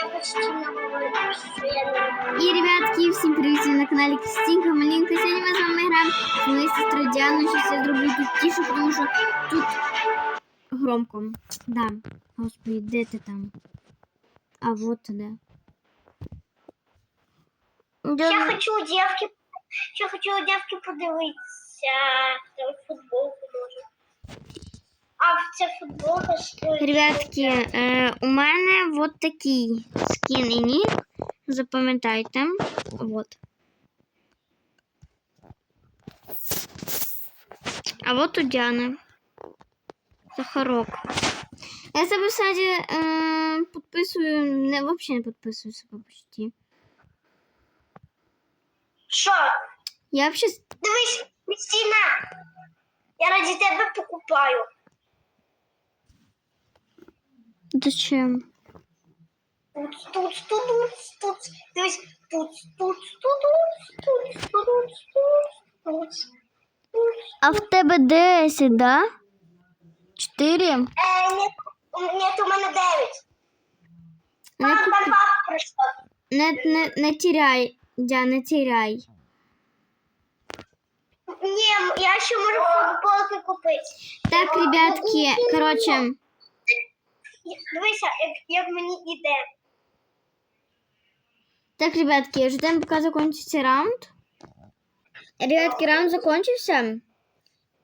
Я почти. І, ребятки, всім привіт, на каналі Кристинка Малинка. Сьогодні ми з вами граємо з моєю сестрою Діаною. Щас я зроблю тут тише, тому що тут громко. Да. Господи, де ти там? А вот де. Я хочу у дівки, я хочу у дівки подивитися. Це футболка що? Ребятки, е, у мене вот такий скін і нік. Запам'ятайте. Вот. А вот у Діани. Захарок. Я себе, кстати, е, підписую, не, вообще не підписую себе почти. Що? Я вообще... Дивись, Кристина, я раді тебе покупаю. Зачем? Тут, тут, тут, тут, тут. Дивись, тут, тут, тут, тут, тут, тут, тут, тут. А в тебе 10, да? 4? Е, ні, ні, у мене дев'ять. Не, Мам, купи- там папа прийшла. не, не, не теряй, Дя, не теряй. Ні, я ще можу футболки купити. Так, ребятки, короче, Дивися, як, як мені іде. так, ребятки, ждем, пока закончится раунд. Ребятки, раунд закончился.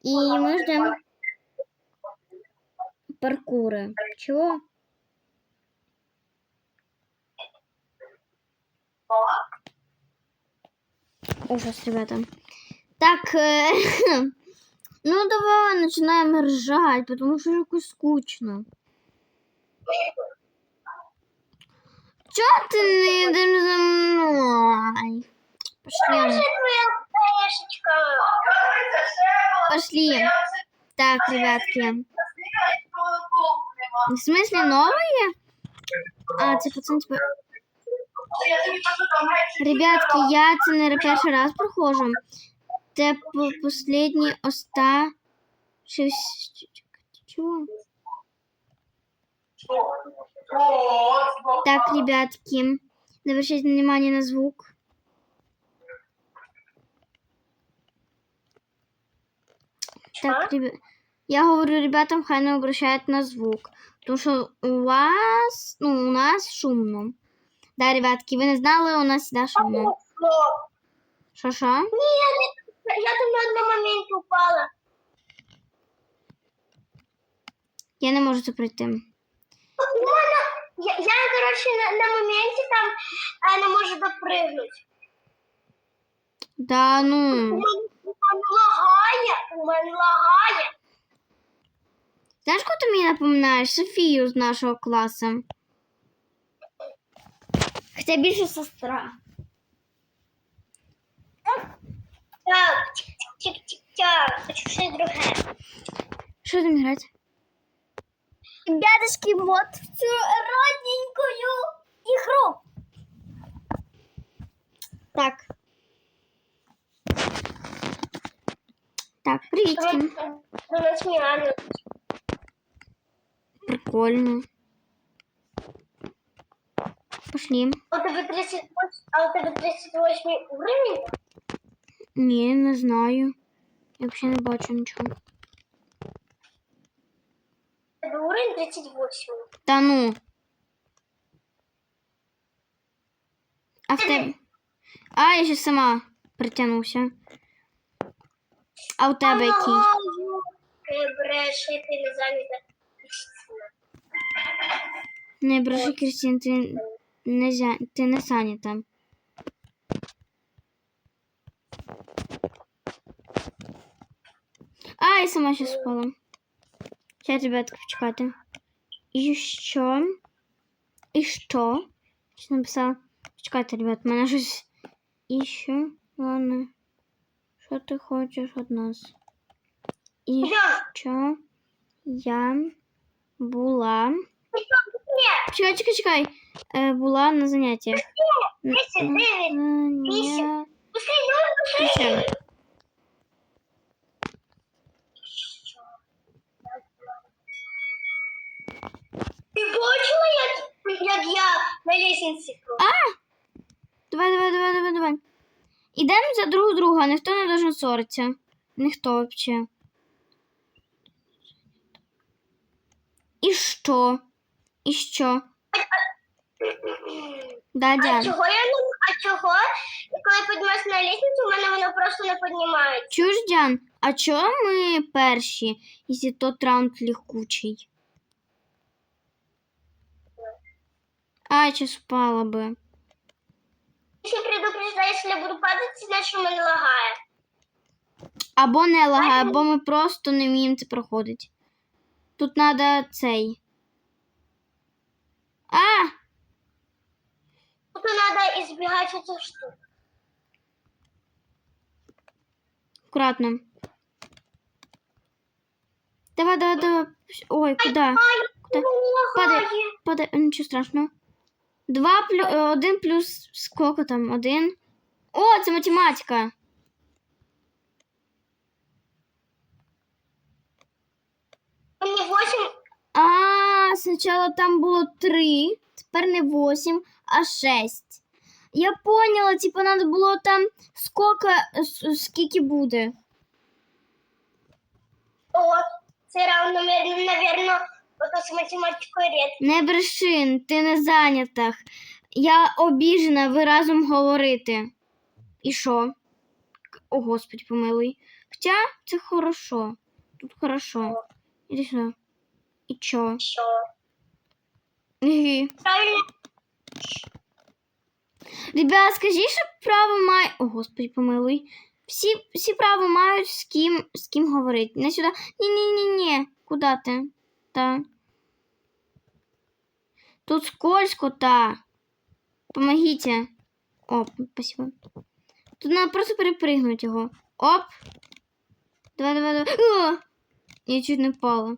И мы ждем паркуры. Чего? Ужас, ребята. Так, э, ну давай начинаем ржать, потому что уже скучно. Чё ты не идешь за мной? Пошли. Це твоя книжечка. Пошли. Так, ребятки. В смысле новые? А, це пацан, типа... Ребятки, я це не перший раз проходжу. Це по- последній оста... Шесть... Так, ребятки, обращайте внимание на звук. Так, ребят, я говорю ребятам, хай не обращают на звук. Потому что у вас, ну, у нас шумно. Да, ребятки, вы не знали, у нас всегда шумно. Шо-шо? Ні, я, там на одному моменті упала. Я не можу це пройти. У я, я коротше, на, на моменті там а, не можу допригнути. Да, ну. у мене лагає, у мене лагає. Знаешь, кого ты мне напоминаешь? Софию з нашого класу. Хоча більше сестра. Так, тик-тик-тик-тик. Хочу щось друге. Що там грати? Ребяточки, вот в цю родненькую ігру. Так. Так, Міана. Прикольно. Пошли. А у тебе 38, а у тебе 38 уровень? Ні, не знаю. Я взагалі не бачу нічого. Уровень 38. Та ну. А в тебе. А, я ще сама притягнувся. А у тебе який? Ти бреше, ти не зайнята. Не бреши, Кристин, ти не, зя... ти не зайнята. А, я сама сейчас спала. Сейчас, ребятки, почекайте. І що? І що? Щось написала. Почекайте, ребят, в мене щось. І що? Ладно. Що ти хочеш від нас? І Я. що я була. Ні, Чекай, чекай, чекай. Е, була на заняттях. 39. Заняття. Ти бачила, як Як я на лестниці. Давай, давай, давай, давай, давай. Ідемо за друг друга, ніхто не должен ссоритися. Ніхто взагалі. І що? І що? Да, А чого я не а чого? Коли піднімаюся на лестницю, у мене воно просто не піднімається. Чуєш, Діан, а чого ми перші, якщо тот раунд легкучий? Ай, чи спала би. Якщо предупреждаю, якщо я буду падати, значить у мене лагає. Або не лагає, або ми просто не вміємо це проходити. Тут треба цей. А! Тут треба ізбігати цих штук. Аккуратно. Давай, давай, давай. Ой, куди? Куди? Падай, падай, нічого страшного. Два плюс один плюс скільки там? Один. О, це математика. Мені 8, А, спочатку там було три, тепер не восім, а шесть. Я поняла, типу, треба було там скільки, с- скільки буде. о, це раунд, наверное, ото з математикою. Не брешин, ти не зайнята. Я обіжена, ви разом говорите. І що? О, Господи, помилуй. Хоча це хорошо. Тут хорошо. Іди сюди. І чо? Що? Гі. Ребят, скажіть, що право має. О, Господи, помилуй. Всі, всі право мають з ким, з ким говорити. Не сюди. Ні-ні-ні-ні. Куди ти? Та. Тут скользко, та. Помогите. Оп, спасибо. Тут надо просто перепрыгнуть його. Оп. Давай, давай, давай. О! Я чуть не впала.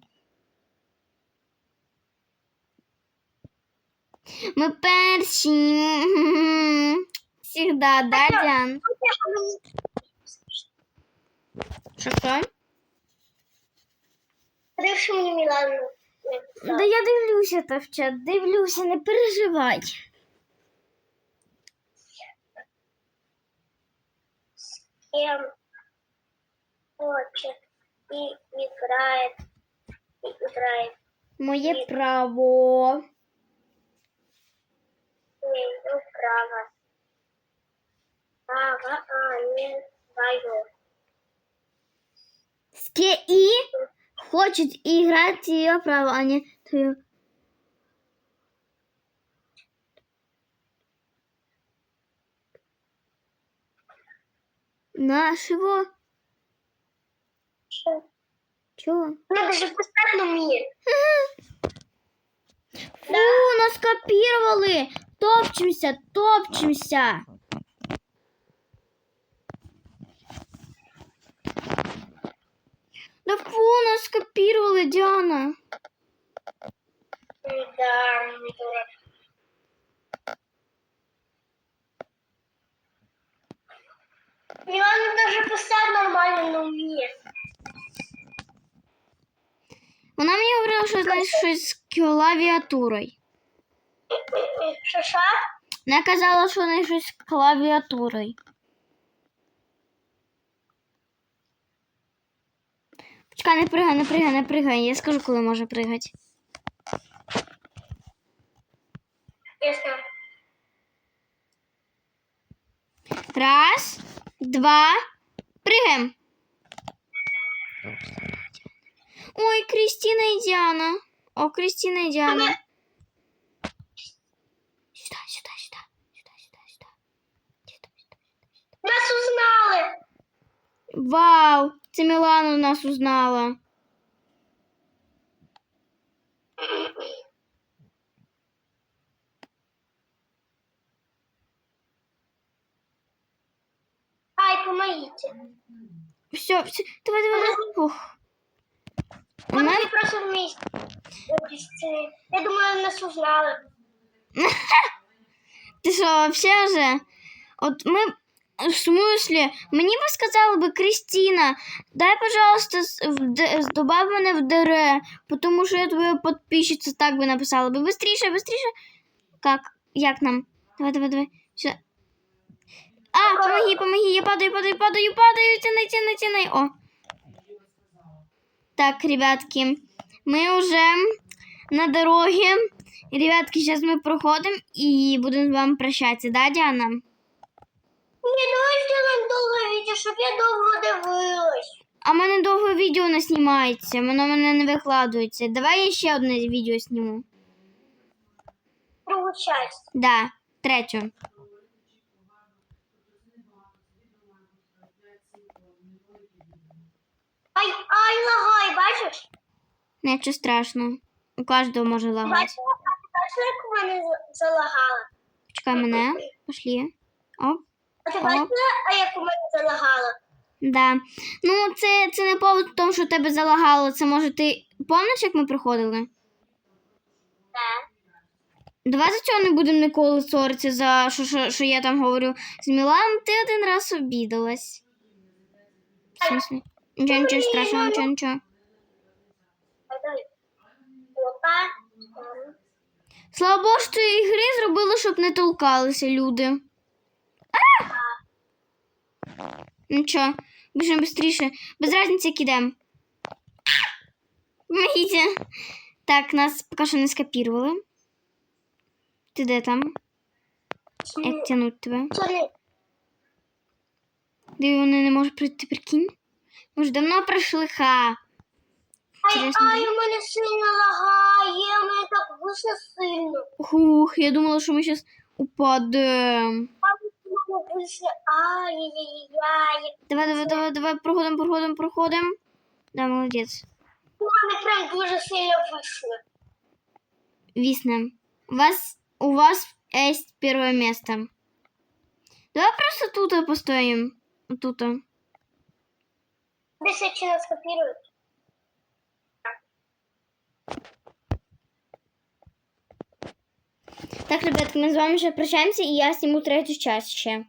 Ми перші. Всегда, да, Діан? Що що? Мені Мілану. Да я дивлюся та в чат, дивлюся, не переживай. кем хочет и играет, и играет. Моє право. Имею право. Право, а не свое. Ске и хочет играть ее право, а не твое. Нашего? Что? Чего? Надо же писать на мне. Фу, нас копировали. Топчемся, топчемся. Да фу, нас скопировали, Диана. Да, дура. Милана даже писать нормально не умеет. Вона мені говорила, що знаєш щось з клавіатурою. Шаша? Вона казала, що не щось з клавіатурою. Почекай, не пригай, не пригай, не пригай. Я скажу, коли можна пригати. Ясно. Раз, два, пригаємо. Ой, Кристина і Діана. О, Кристина Діана. Сюда, сюда, сюда. Сюда, сюда, сюда. Сюда, сюда. Нас узнали. Вау! Це Мілана нас узнала. Ай, помогите. Все, все. Давай, давай, давай. Ух. Мы мене просто вместе. Я думаю, нас узнали. Ти що, вообще вже? От ми В смысле? Мені би сказала би Кристина, дай, пожалуйста, с- в Д- с- добав мене в ДР, тому що я твоя підписчиця так би написала би. Быстріше, быстріше. Как? Як нам? Давай, давай, давай. Все. А, помоги, помоги, я падаю, падаю, падаю, падаю, тяни, тяни, тяни. О. Так, ребятки, мы уже на дороге. Ребятки, сейчас мы проходим и будем с вами прощаться, да, Диана? Ні, давай зробимо довге відео, щоб я довго дивилась. А в мене довго відео не знімається, воно в мене не викладується. Давай я ще одне відео зніму. Другу часть. Да, третю. Ай, ай, лагай, бачиш? Нічого страшного. У кожного може лагати. Бачиш, як у мене за- залагало? Почекай мене. Пошли. Оп. А ти бачила, а як у мене залагало? Да. Ну, це, це не повод в тому, що тебе залагало. Це може ти. Пам'ятаєш, як ми приходили? Так. Давай за цього не будемо ніколи ссоритися за що, що, що я там говорю з Міланом, ти один раз обідалась. В смысле? Нічого, нічого страшного, нічого, нічого. Ем. Слава Богу, що цієї гри зробили, щоб не толкалися люди. А! Нічого, біжимо швидше. Без різниці як ідемо. Помогите. Так, нас поки що не скопірували. Ти де там? Як тянуть тебе? Де вони не можуть прийти, прикинь? Ми ж давно пройшли ха. Ай, Інтересно, ай, у мене сильно лагає, у мене так вище сильно. Хух, я думала, що ми зараз упадемо. А у ай-яй-яй. Давай, давай, давай, давай, проходимо, проходимо, проходимо. Да, молодець. У мене прям дуже сильно вище. Вісне. У вас, у вас есть первое место. Давай просто тут постоим. Тут. Десь чи нас копірують? Так, ребятки, ми з вами ще прощаємося, і я зніму третю часть ще.